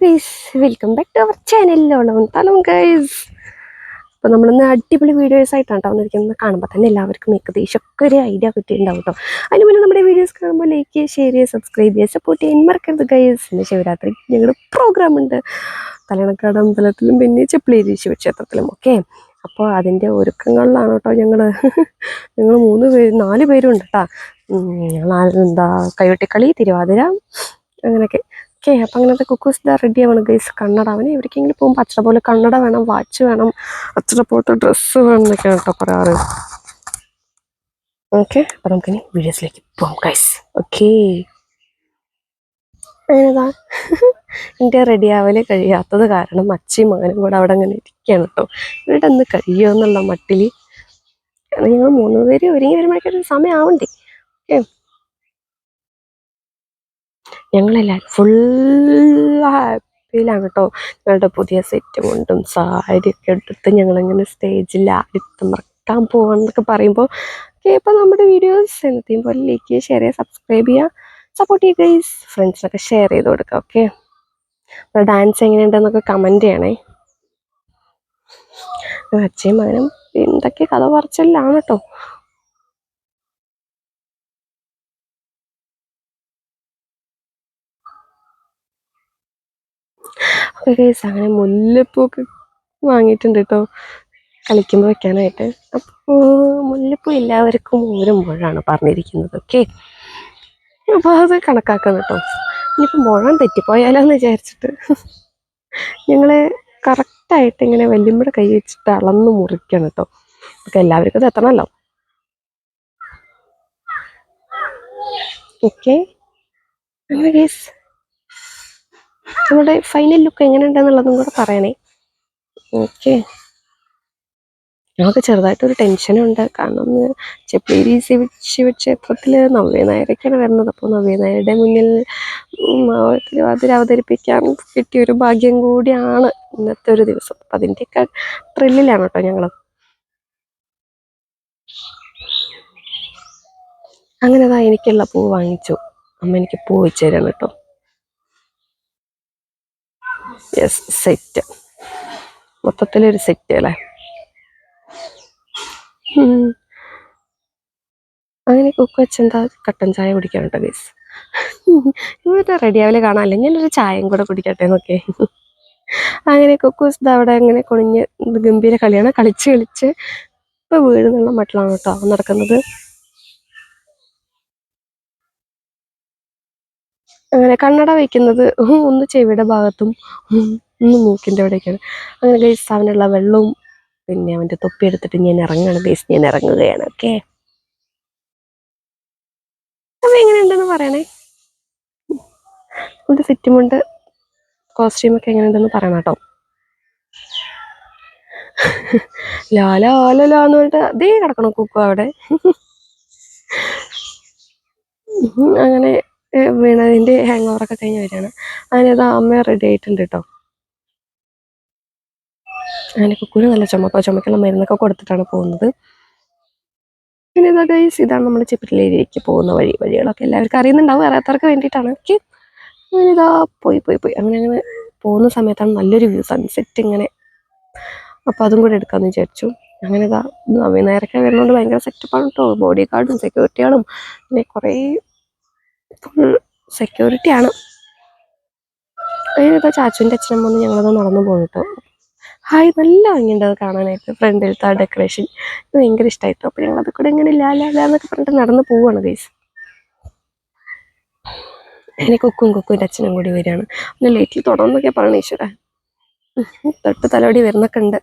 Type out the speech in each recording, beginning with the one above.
Guys welcome back to our ചാനലിലോളം തലം guys. അപ്പോൾ നമ്മളിന്ന് അടിപൊളി വീഡിയോസ് ആയിട്ടാണ് കേട്ടോ വന്നിരിക്കുന്നത്. കാണുമ്പോൾ തന്നെ എല്ലാവർക്കും ഏകദേശം ഒക്കെ ഒരു ഐഡിയ കിട്ടിയിട്ടുണ്ടാവും കേട്ടോ അതിന് മുന്നേ നമ്മുടെ വീഡിയോസ് കാണുമ്പോൾ ലൈക്ക് ഷെയർ ചെയ്യുക സബ്സ്ക്രൈബ് ചെയ്യുക സപ്പോർട്ട് ചെയ്യാൻ മറക്കരുത് ഗൈസ്. ഇന്ന് ശിവരാത്രി ഞങ്ങളുടെ പ്രോഗ്രാം ഉണ്ട്. തലണക്കാട് അമ്പലത്തിലും പിന്നെ ചെപ്പിളേരി ശിവക്ഷേത്രത്തിലും ഓക്കെ അപ്പോൾ അതിന്റെ ഒരുക്കങ്ങളിലാണ് കേട്ടോ ഞങ്ങൾ ഞങ്ങൾ മൂന്ന് പേര് നാല് പേരുണ്ട് കേട്ടോ ഞങ്ങൾ എന്താ കയ്യോട്ടിക്കളി തിരുവാതിര അങ്ങനെയൊക്കെ ഓക്കെ അപ്പം അങ്ങനത്തെ കുക്കൂസ് ഇതാ റെഡി ആവണം ഗൈസ് കണ്ണട അവന് എവിടേക്കെങ്കിലും പോകുമ്പോൾ അച്ഛനെ പോലെ കണ്ണട വേണം വാച്ച് വേണം അച്ഛനെ പോലത്തെ ഡ്രസ്സ് വേണം എന്നൊക്കെയാണ് കേട്ടോ പറയാറ്. ഓക്കെ അപ്പം നമുക്കിനി വീഡിയോസിലേക്ക് പോകാം ഗൈസ് ഓക്കെ. അങ്ങനെതാ. എന്റെ റെഡി ആവൽ കഴിയാത്തത് കാരണം അച്ഛയും മകനും കൂടെ അവിടെ അങ്ങനെ ഇരിക്കുകയാണ് കേട്ടോ ഇവിടെ ഒന്ന് കഴിയുമോ എന്നുള്ള മട്ടിൽ ഞങ്ങൾ മൂന്ന് പേര് ഒരുങ്ങി വരുമ്പോഴേക്കൊരു സമയം ആവണ്ടേ ഓക്കെ. ഞങ്ങളെല്ലാവരും ഫുൾ ഹാപ്പിയിലാണ് കേട്ടോ ഞങ്ങളുടെ പുതിയ സെറ്റ് കൊണ്ടും സാരിയൊക്കെ എടുത്ത് ഞങ്ങളിങ്ങനെ സ്റ്റേജിൽ ആദ്യത്തെ മറക്കാൻ പോകണമെന്നൊക്കെ പറയുമ്പോൾ ഓക്കെ ഇപ്പം നമ്മുടെ വീഡിയോസ് എന്നത്തെയും പോലെ ലൈക്ക് ചെയ്യുക ഷെയർ ചെയ്യുക സബ്സ്ക്രൈബ് ചെയ്യുക. സപ്പോർട്ട് ചെയ്യുക ഗൈസ് ഫ്രണ്ട്സിനൊക്കെ ഷെയർ ചെയ്ത് കൊടുക്കുക ഓക്കെ ഡാൻസ് എങ്ങനെയുണ്ടെന്നൊക്കെ കമന്റ് ചെയ്യണേ. അച്ഛയും മകനും എന്തൊക്കെ കഥ പറച്ചിലാണ് കേട്ടോ ഓക്കെ ഗൈസ് അങ്ങനെ മുല്ലപ്പൂക്ക് വാങ്ങിയിട്ടുണ്ട് കേട്ടോ കളിക്കുമ്പോൾ വെക്കാനായിട്ട്. അപ്പോൾ മുല്ലപ്പൂ എല്ലാവർക്കും ഓരോ മുഴാണ് പറഞ്ഞിരിക്കുന്നത് ഓക്കെ അപ്പോൾ അത് കണക്കാക്കാം കേട്ടോ. ഇനിയിപ്പോൾ മുഴം തെറ്റിപ്പോയാലോന്ന് വിചാരിച്ചിട്ട് ഞങ്ങൾ കറക്റ്റായിട്ട് ഇങ്ങനെ വല്യമ്മയുടെ കൈ വെച്ചിട്ട് അളന്ന് മുറിക്കണം കേട്ടോ. ഒക്കെ എല്ലാവർക്കും എത്തണമല്ലോ ഓക്കെ അങ്ങനെ ഗേസ് നമ്മുടെ ഫൈനൽ ലുക്ക് എങ്ങനെ എങ്ങനെയുണ്ടെന്നുള്ളതും കൂടെ പറയണേ. ഓക്കെ ഞങ്ങൾക്ക് ചെറുതായിട്ടൊരു ടെൻഷനുണ്ട് കാരണം ചെപ്പേരി ശിവ ശിവക്ഷേത്രത്തിൽ നവ്യ നായരൊക്കെയാണ് വരുന്നത്. അപ്പോൾ നവ്യ നായരുടെ മുന്നിൽ തിരുവാതിര അവതരിപ്പിക്കാൻ കിട്ടിയൊരു ഭാഗ്യം കൂടിയാണ് ഇന്നത്തെ ഒരു ദിവസം. അപ്പം അതിന്റെയൊക്കെ ത്രില്ലിലാണ് കേട്ടോ ഞങ്ങൾ അങ്ങനെ അതാ എനിക്കുള്ള പൂ വാങ്ങിച്ചു. അമ്മ എനിക്ക് പൂ വെച്ചു തരാണ് കേട്ടോ. യെസ് സെറ്റ് മൊത്തത്തിലൊരു സെറ്റ് അല്ലേ. അങ്ങനെ കുക്ക് വെച്ചെന്താ കട്ടൻ ചായ കുടിക്കാനുണ്ടോ ഗൈസ് ഇവരുടെ റെഡി ആവൽ കാണാമല്ലോ ഞാനൊരു ചായയും കൂടെ കുടിക്കട്ടെ എന്നൊക്കെ. അങ്ങനെ കുക്കൂസ് അവിടെ അങ്ങനെ കുണിഞ്ഞ് ഗംഭീര കളിയാണ്. കളിച്ച് കളിച്ച് ഇപ്പൊ നല്ല മട്ടിലാണ് കേട്ടോ നടക്കുന്നത്. അങ്ങനെ കണ്ണട വയ്ക്കുന്നത് ഒന്ന് ചെവിയുടെ ഭാഗത്തും ഒന്ന് മൂക്കിന്റെ അവിടെയൊക്കെയാണ്. അങ്ങനെ ഗൈസ് അവനുള്ള വെള്ളവും പിന്നെ അവന്റെ തൊപ്പി എടുത്തിട്ട് ഞാൻ ഇറങ്ങുകയാണ് ഗൈസ് ഞാൻ ഇറങ്ങുകയാണ് ഓക്കെ അപ്പം എങ്ങനെയുണ്ടെന്ന് പറയണേ? അവന്റെ സെറ്റുമുണ്ട് കോസ്റ്റ്യൂം ഒക്കെ എങ്ങനെയുണ്ടെന്ന് പറയണം കേട്ടോ. ലാലാ എന്ന് പറഞ്ഞിട്ട് അതേ കിടക്കണം കുക്കു അവിടെ. അങ്ങനെ ഏ, വീണതിന്റെ ഹാങ് ഓവറൊക്കെ കഴിഞ്ഞ് വരികയാണ്. അതിനത് അമ്മ റെഡി ആയിട്ടുണ്ട് കേട്ടോ അതിന് കുക്കൂര് നല്ല ചുമക്ക ചുമക്കുള്ള മരുന്നൊക്കെ കൊടുത്തിട്ടാണ് പോകുന്നത്. പിന്നെ ഇതാ ഗൈസ് ഇതാണ് നമ്മൾ ചെപ്പിട്ടിലേക്ക് പോകുന്ന വഴി വഴികളൊക്കെ എല്ലാവർക്കും അറിയുന്നുണ്ടാവും അറിയാത്തവർക്ക് വേണ്ടിയിട്ടാണ്. എനിക്ക് അങ്ങനെ ഇതാ പോയി പോയി പോയി. അങ്ങനെ അങ്ങനെ പോകുന്ന സമയത്താണ് നല്ലൊരു വ്യൂ സൺസെറ്റ് ഇങ്ങനെ. അപ്പോൾ അതും കൂടെ എടുക്കാമെന്ന് വിചാരിച്ചു. അങ്ങനെ ഇതാ നവീന നേരൊക്കെ വരുന്നതുകൊണ്ട് ഭയങ്കര സെറ്റപ്പാണ് കേട്ടോ ബോഡി ഗാർഡും സെക്യൂരിറ്റികളും പിന്നെ കുറേ ഫുൾ സെക്യൂരിറ്റി ആണ്. ഇതാ ചാച്ചുവിന്റെ അച്ഛനും ഒന്ന് ഞങ്ങളത് നടന്നു പോയിട്ടോ ഹായ് നല്ല ഭംഗിയുണ്ട് അത് കാണാനായിട്ട്. ഫ്രണ്ടിലത്തെ ആ ഡെക്കറേഷൻ ഭയങ്കര ഇഷ്ടമായിട്ടോ അപ്പോൾ ഞങ്ങളത് കൂടെ ഇങ്ങനെ ലാ ലാ ലാ എന്നൊക്കെ പറഞ്ഞിട്ട് നടന്നു പോവുകയാണ് ഗൈസ് അതിന് കൊക്കും കുക്കുവിന്റെ അച്ഛനും കൂടി വരികയാണ്. പിന്നെ ലേറ്റിൽ തുടർന്നൊക്കെ പറയണ ഈശ്വര. തൊട്ട് തലോടി വരുന്നൊക്കെ ഉണ്ട്.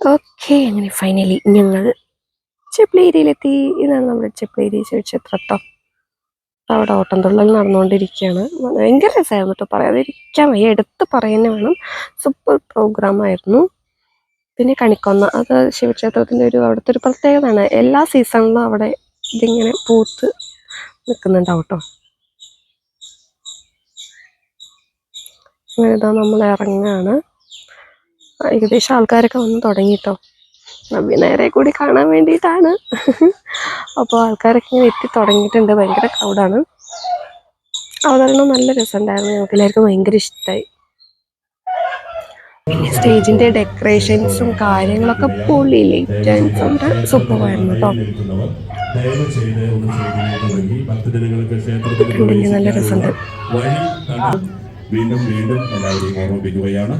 ഓക്കെ അങ്ങനെ ഫൈനലി ഞങ്ങൾ ചെപ്പിളേരിയയിലെത്തി ഇതാണ് നമ്മുടെ ചെപ്ലേരി ചോദിച്ചത്ര കേട്ടോ അവിടെ ഓട്ടംതുള്ളൽ നടന്നുകൊണ്ടിരിക്കുകയാണ്. ഭയങ്കര രസമായിരുന്നു കേട്ടോ പറയാതിരിക്കാൻ വയ്യ. എടുത്ത് പറയുന്നത് വേണം സൂപ്പർ പ്രോഗ്രാം ആയിരുന്നു. പിന്നെ കണിക്കൊന്ന. അത് ശിവക്ഷേത്രത്തിന്റെ ഒരു അവിടുത്തെ ഒരു പ്രത്യേകതയാണ്. എല്ലാ സീസണിലും അവിടെ ഇതിങ്ങനെ പൂത്ത് നിൽക്കുന്നുണ്ടാവും കേട്ടോ. അങ്ങനെ ഇതാ നമ്മൾ ഇറങ്ങാണ് ഏകദേശം ആൾക്കാരൊക്കെ വന്ന് തുടങ്ങി കേട്ടോ. നവ്യനേരെ കൂടി കാണാൻ വേണ്ടിയിട്ടാണ്. അപ്പോൾ ആൾക്കാരൊക്കെ ഇങ്ങനെ എത്തി തുടങ്ങിയിട്ടുണ്ട്. ഭയങ്കര ക്രൗഡാണ് അവതരണം നല്ല രസമുണ്ടായിരുന്നു. ഞങ്ങൾക്ക് എല്ലാവർക്കും ഭയങ്കര ഇഷ്ടമായി പിന്നെ സ്റ്റേജിന്റെ ഡെക്കറേഷൻസും കാര്യങ്ങളൊക്കെ പൊളി. ലേറ്റ് ആൻഡ് സൂപ്പറായിരുന്നു കേട്ടോ നല്ല രസമുണ്ട്. വീണ്ടും വീണ്ടും എല്ലാവരെയും ഓർമ്മിപ്പിക്കുകയാണ്.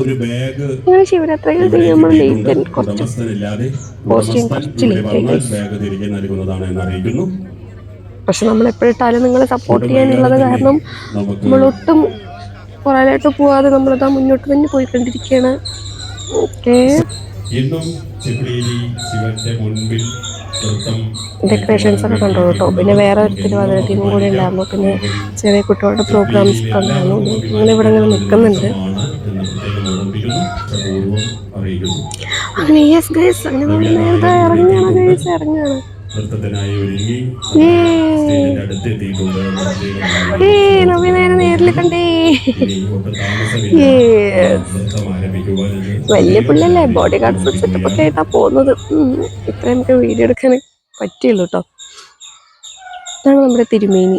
ഒരു ബാഗ് ഉടമസ്ഥനില്ലാതെ ബാഗ് തിരികെ നൽകുന്നതാണ് എന്ന് അറിയിക്കുന്നു പക്ഷെ നമ്മൾ എപ്പോഴിട്ടാലും നിങ്ങളെ സപ്പോർട്ട് ചെയ്യാനുള്ളത് കാരണം നമ്മളൊട്ടും പുറകിലോട്ട് പോവാതെ നമ്മളിതാ മുന്നോട്ട് തന്നെ പോയിക്കൊണ്ടിരിക്കുകയാണ്. ഓക്കെ. ഡെക്കറേഷൻസ് ഒക്കെ കണ്ടു കേട്ടോ. പിന്നെ വേറെ ഒരു തിരുവാതിര ടീമും കൂടി ഉണ്ടായിരുന്നു. പിന്നെ ചെറിയ കുട്ടികളുടെ പ്രോഗ്രാംസ് ഒക്കെ ഉണ്ടായിരുന്നു ഞങ്ങൾ ഇവിടെ ഇങ്ങനെ നിൽക്കുന്നുണ്ട്. അറിയിക്കുന്നു. അങ്ങനെ യെസ് ഗൈസ് അങ്ങനെ നമ്മൾ നേരത്തെ ഇറങ്ങുകയാണ് ഗൈസ് ഇറങ്ങുകയാണ്. നൃത്തത്തിനായി ഒരുങ്ങി Yay. സ്റ്റേജിന്റെ അടുത്ത് എത്തിയിട്ടുണ്ട്. നവ്യ നേരെ നേരിൽ കണ്ടേ. വലിയ പിള്ളല്ലേ ബോഡി ഗാർഡ് സെറ്റപ്പ് ഒക്കെ ആയിട്ടാ പോകുന്നത്. ഇത്രയും ഇത്ര നമുക്ക് വീഡിയോ എടുക്കാൻ പറ്റിയുള്ളൂ കേട്ടോ ഇതാണ് നമ്മുടെ തിരുമേനി.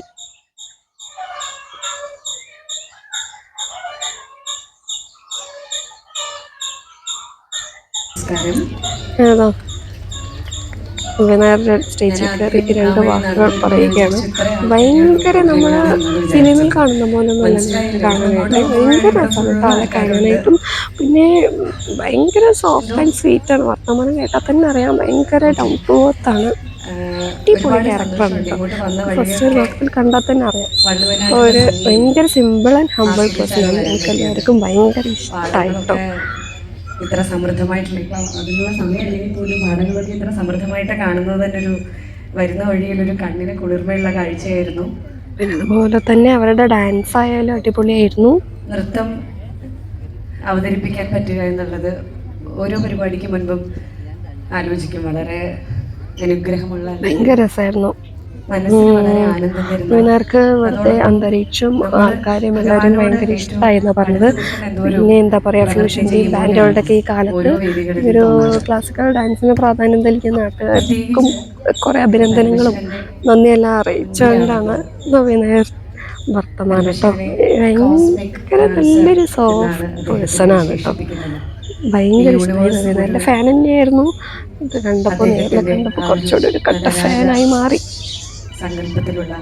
നമസ്കാരം. നേരെ സ്റ്റേജിൽ രണ്ട് വാക്കുകൾ പറയുകയാണ്. ഭയങ്കര നമ്മൾ സിനിമയിൽ കാണുന്ന പോലെ കാണാനായിട്ട് ഭയങ്കര രസമാണ്. കേട്ടോ ആളെ കാണാനായിട്ടും പിന്നെ ഭയങ്കര സോഫ്റ്റ് ആൻഡ് സ്വീറ്റ് ആണ്. വർത്തമാനം കേട്ടാൽ തന്നെ അറിയാം. ഭയങ്കര ഡൗൺ ടു ആണ്. അടിപൊളി ക്യാരക്ടറാണ് കേട്ടോ. ഫസ്റ്റ് നോക്കത്തിൽ കണ്ടാൽ തന്നെ അറിയാം. ഒരു ഭയങ്കര സിമ്പിൾ ആൻഡ് ഹമ്പിൾ പേഴ്സൺ ആണ്. എനിക്ക് എല്ലാവർക്കും ഭയങ്കര ഇഷ്ടമായിട്ടോ ഇത്ര സമൃദ്ധമായിട്ടുള്ള ഇപ്പം അതിനുള്ള സമയമില്ലെങ്കിൽ പോലും പാടങ്ങളൊക്കെ ഇത്ര സമൃദ്ധമായിട്ട് കാണുന്നത് തന്നെ ഒരു വരുന്ന വഴിയിൽ ഒരു കണ്ണിന് കുളിർമയുള്ള കാഴ്ചയായിരുന്നു. അതുപോലെ തന്നെ അവരുടെ ഡാൻസ് ആയാലും അടിപൊളിയായിരുന്നു. നൃത്തം അവതരിപ്പിക്കാൻ പറ്റുക എന്നുള്ളത് ഓരോ പരിപാടിക്ക് മുൻപും ആലോചിക്കും. വളരെ അനുഗ്രഹമുള്ള ഭയങ്കര രസമായിരുന്നു. മൂന്നാർക്ക് വെറുതെ അന്തരീക്ഷം ആൾക്കാരും എല്ലാവരും ഭയങ്കര ഇഷ്ടമായിരുന്നു പറഞ്ഞത്. പിന്നെ എന്താ പറയാ ഫ്യൂഷന്റെ ബാൻഡുകളുടെ ഒക്കെ ഈ കാലത്ത് ഒരു ക്ലാസിക്കൽ ഡാൻസിന് പ്രാധാന്യം നൽകിയ നാട്ടുകാർക്കും കുറെ അഭിനന്ദനങ്ങളും നന്ദിയെല്ലാം അറിയിച്ചുകൊണ്ടാണ് നവീനായർ വർത്തമാനം കേട്ടോ. ഭയങ്കര നല്ലൊരു സോഫ്റ്റ് പേഴ്സൺ ആണ് കേട്ടോ. ഭയങ്കര ഇഷ്ടമായി നല്ല ഫാൻ തന്നെയായിരുന്നു. ഇത് കണ്ടപ്പോൾ നേരിൽ കണ്ടപ്പോൾ കുറച്ചുകൂടി ഒരു കട്ട ഫാനായി മാറി. സങ്കല്പത്തിലുള്ള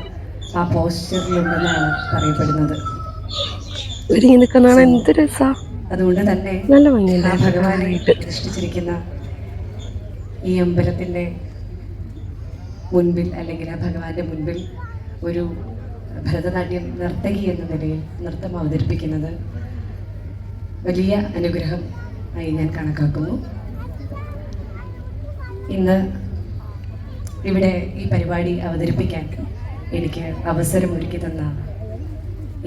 ആ പോസ്റ്ററിലുണ്ടെന്നാണ് പറയപ്പെടുന്നത്. ഒരുങ്ങി നിൽക്കുന്നതാണ് എന്ത് രസാ. അതുകൊണ്ട് തന്നെ നല്ല ഭഗവാനെ സൃഷ്ടിച്ചിരിക്കുന്ന ഈ അമ്പലത്തിന്റെ മുൻപിൽ അല്ലെങ്കിൽ ആ ഭഗവാന്റെ മുൻപിൽ ഒരു ഭരതനാട്യം നർത്തകി എന്ന നിലയിൽ നൃത്തം അവതരിപ്പിക്കുന്നത് വലിയ അനുഗ്രഹം ആയി ഞാൻ കണക്കാക്കുന്നു. ഇന്ന് ഇവിടെ ഈ പരിപാടി അവതരിപ്പിക്കാൻ എനിക്ക് അവസരം ഒരുക്കി തന്ന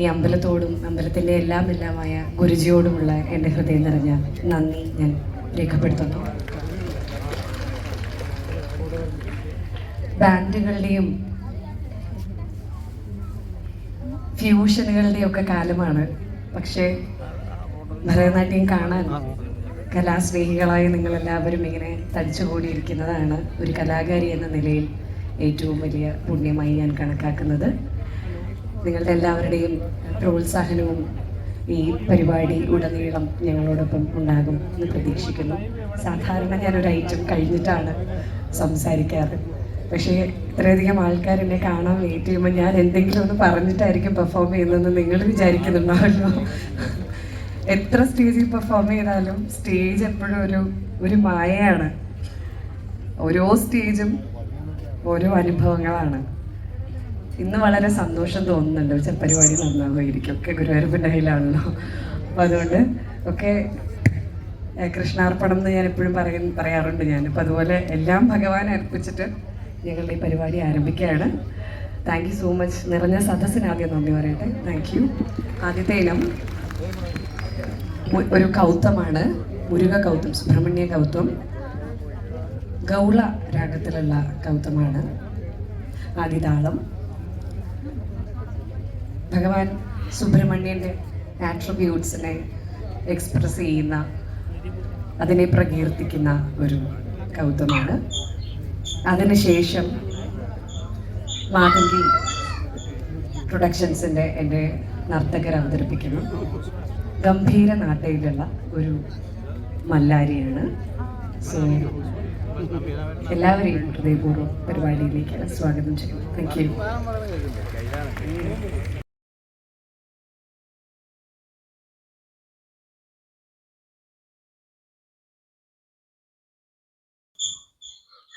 ഈ അമ്പലത്തോടും അമ്പലത്തിന്റെ എല്ലാം എല്ലാമായ ഗുരുജിയോടുമുള്ള എന്റെ ഹൃദയം നിറഞ്ഞ നന്ദി ഞാൻ രേഖപ്പെടുത്തുന്നു. ബാൻഡുകളുടെയും ഫ്യൂഷനുകളുടെയും ഒക്കെ കാലമാണ്. പക്ഷേ ഭരതനാട്യം കാണാൻ കലാസ്നേഹികളായ നിങ്ങളെല്ലാവരും ഇങ്ങനെ തടിച്ചുകൂടിയിരിക്കുന്നതാണ് ഒരു കലാകാരി എന്ന നിലയിൽ ഏറ്റവും വലിയ പുണ്യമായി ഞാൻ കണക്കാക്കുന്നത്. നിങ്ങളുടെ എല്ലാവരുടെയും പ്രോത്സാഹനവും ഈ പരിപാടി ഉടനീളം ഞങ്ങളോടൊപ്പം ഉണ്ടാകും എന്ന് പ്രതീക്ഷിക്കുന്നു. സാധാരണ ഞാനൊരു ഐറ്റം കഴിഞ്ഞിട്ടാണ് സംസാരിക്കാറ്. പക്ഷേ ഇത്രയധികം ആൾക്കാർ എന്നെ കാണാൻ വെയിറ്റ് ചെയ്യുമ്പോൾ ഞാൻ എന്തെങ്കിലും ഒന്ന് പറഞ്ഞിട്ടായിരിക്കും പെർഫോം ചെയ്യുന്നതെന്ന് നിങ്ങൾ വിചാരിക്കുന്നുണ്ടാവല്ലോ. എത്ര സ്റ്റേജിൽ പെർഫോം ചെയ്താലും സ്റ്റേജ് എപ്പോഴും ഒരു ഒരു മായയാണ്. ഓരോ സ്റ്റേജും ഓരോ അനുഭവങ്ങളാണ്. ഇന്ന് വളരെ സന്തോഷം തോന്നുന്നുണ്ട്. പക്ഷെ പരിപാടി നന്നാവുമായിരിക്കും. ഒക്കെ ഗുരുവായൂരപ്പന്റെ കയ്യിലാണല്ലോ അപ്പം അതുകൊണ്ട് ഒക്കെ കൃഷ്ണാർപ്പണം എന്ന് ഞാൻ എപ്പോഴും പറയ പറയാറുണ്ട് ഞാൻ. അപ്പം അതുപോലെ എല്ലാം ഭഗവാൻ അർപ്പിച്ചിട്ട് ഞങ്ങളുടെ ഈ പരിപാടി ആരംഭിക്കുകയാണ്. താങ്ക് യു സോ മച്ച് നിറഞ്ഞ സദസ്സിന് ആദ്യം നന്ദി പറയട്ടെ. താങ്ക് യു ആദ്യത്തെ ഇനം. ഒരു കൗത്തമാണ് മുരുക കൗത്തം സുബ്രഹ്മണ്യ കൗത്തം ഗൗള രാഗത്തിലുള്ള കൗത്തമാണ് ആദിതാളം. ഭഗവാൻ സുബ്രഹ്മണ്യന്റെ ആട്രിബ്യൂട്ട്സിനെ എക്സ്പ്രസ് ചെയ്യുന്ന അതിനെ പ്രകീർത്തിക്കുന്ന ഒരു കൗത്തമാണ് അതിനുശേഷം മാതങ്കി പ്രൊഡക്ഷൻസിന്റെ എന്റെ നർത്തകർ അവതരിപ്പിക്കുന്ന ഗംഭീര നാട്ടയിലുള്ള ഒരു മല്ലാരിയാണ്. സോ എല്ലാവരെയും ഹൃദയപൂർവം പരിപാടിയിലേക്ക് സ്വാഗതം ചെയ്യുന്നു. താങ്ക് യു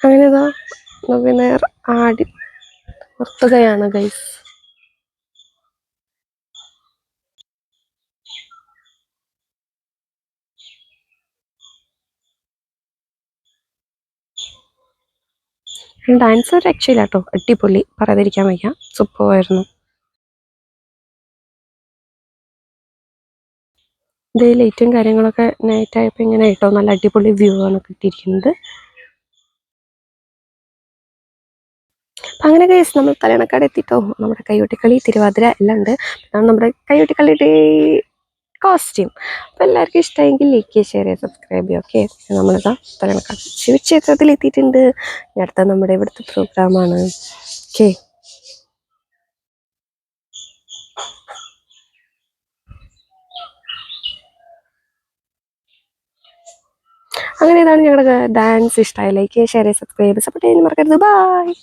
അങ്ങനെതാ നവീനർ ആടി നിർത്തുകയാണ് ഗൈസ് ഡാൻസ് രക്ഷയില്ല കേട്ടോ അടിപൊളി. പറയാതിരിക്കാൻ വയ്യ. സൂപ്പറായിരുന്നു ഇത് ലൈറ്റും കാര്യങ്ങളൊക്കെ നൈറ്റ് ആയപ്പോൾ ഇങ്ങനെ കേട്ടോ. നല്ല അടിപൊളി വ്യൂ ആണ് കിട്ടിയിരിക്കുന്നത്. അങ്ങനെ കേസ് നമ്മൾ തലയണക്കാട് എത്തിയിട്ടോ നമ്മുടെ കൈകൊട്ടിക്കളി തിരുവാതിര എല്ലാം ഉണ്ട്. നമ്മുടെ കൈകൊട്ടിക്കളിയുടെ കോസ്റ്റ്യൂം അപ്പോൾ എല്ലാവർക്കും ഇഷ്ടമെങ്കിൽ ലൈക്ക് ചെയ്യുക ഷെയർ ചെയ്യുക സബ്സ്ക്രൈബ് ചെയ്യുക ഓക്കെ നമ്മളിതാ തലയണക്കാട് ശിവക്ഷേത്രത്തിൽ എത്തിയിട്ടുണ്ട് അടുത്ത നമ്മുടെ ഇവിടുത്തെ പ്രോഗ്രാമാണ് ഓക്കെ അങ്ങനെ ഇതാണ് ഞങ്ങളുടെ ഡാൻസ് ഇഷ്ടമായി ലൈക്ക് ചെയ്യുക ഷെയർ ചെയ്യുക സബ്സ്ക്രൈബ് ചെയ്യുക. സപ്പോർട്ട് ചെയ്യാൻ മറക്കരുത്. ബൈ